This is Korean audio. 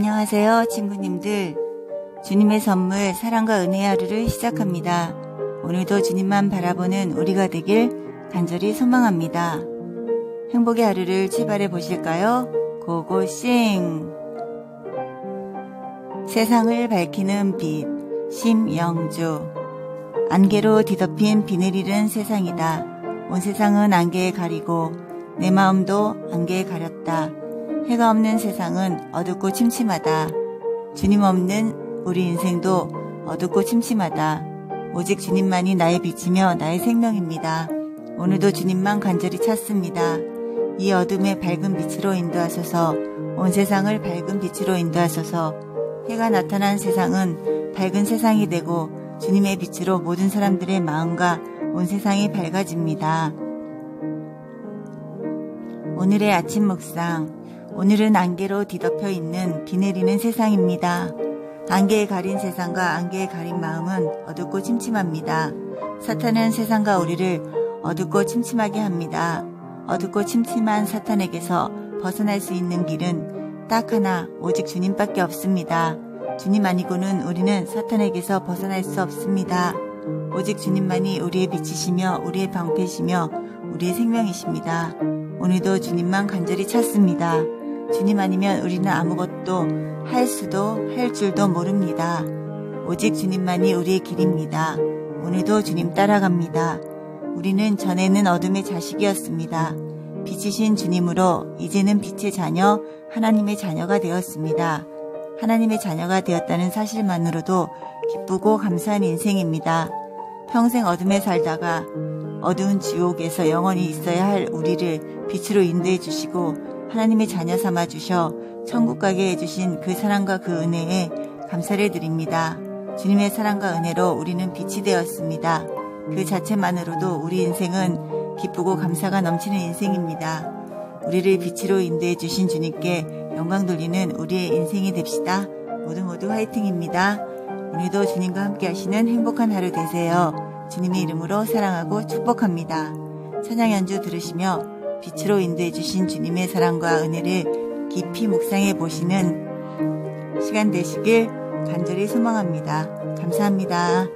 안녕하세요, 친구님들. 주님의 선물, 사랑과 은혜의 하루를 시작합니다. 오늘도 주님만 바라보는 우리가 되길 간절히 소망합니다. 행복의 하루를 출발해 보실까요? 고고싱! 세상을 밝히는 빛, 심영주. 안개로 뒤덮인 비 내리는 세상이다. 온 세상은 안개에 가리고 내 마음도 안개에 가렸다. 해가 없는 세상은 어둡고 침침하다. 주님 없는 우리 인생도 어둡고 침침하다. 오직 주님만이 나의 빛이며 나의 생명입니다. 오늘도 주님만 간절히 찾습니다. 이 어둠의 밝은 빛으로 인도하소서 온 세상을 밝은 빛으로 인도하소서 해가 나타난 세상은 밝은 세상이 되고 주님의 빛으로 모든 사람들의 마음과 온 세상이 밝아집니다. 오늘의 아침 묵상 오늘은 안개로 뒤덮여 있는 비 내리는 세상입니다. 안개에 가린 세상과 안개에 가린 마음은 어둡고 침침합니다. 사탄은 세상과 우리를 어둡고 침침하게 합니다. 어둡고 침침한 사탄에게서 벗어날 수 있는 길은 딱 하나, 오직 주님밖에 없습니다. 주님 아니고는 우리는 사탄에게서 벗어날 수 없습니다. 오직 주님만이 우리의 빛이시며 우리의 방패시며 우리의 생명이십니다. 오늘도 주님만 간절히 찾습니다. 주님 아니면 우리는 아무것도 할 수도 할 줄도 모릅니다. 오직 주님만이 우리의 길입니다. 오늘도 주님 따라갑니다. 우리는 전에는 어둠의 자식이었습니다. 빛이신 주님으로 이제는 빛의 자녀, 하나님의 자녀가 되었습니다. 하나님의 자녀가 되었다는 사실만으로도 기쁘고 감사한 인생입니다. 평생 어둠에 살다가 어두운 지옥에서 영원히 있어야 할 우리를 빛으로 인도해 주시고 하나님의 자녀 삼아 주셔 천국 가게 해주신 그 사랑과 그 은혜에 감사를 드립니다. 주님의 사랑과 은혜로 우리는 빛이 되었습니다. 그 자체만으로도 우리 인생은 기쁘고 감사가 넘치는 인생입니다. 우리를 빛으로 인도해 주신 주님께 영광 돌리는 우리의 인생이 됩시다. 모두 모두 화이팅입니다. 오늘도 주님과 함께 하시는 행복한 하루 되세요. 주님의 이름으로 사랑하고 축복합니다. 찬양 연주 들으시며 빛으로 인도해 주신 주님의 사랑과 은혜를 깊이 묵상해 보시는 시간 되시길 간절히 소망합니다. 감사합니다.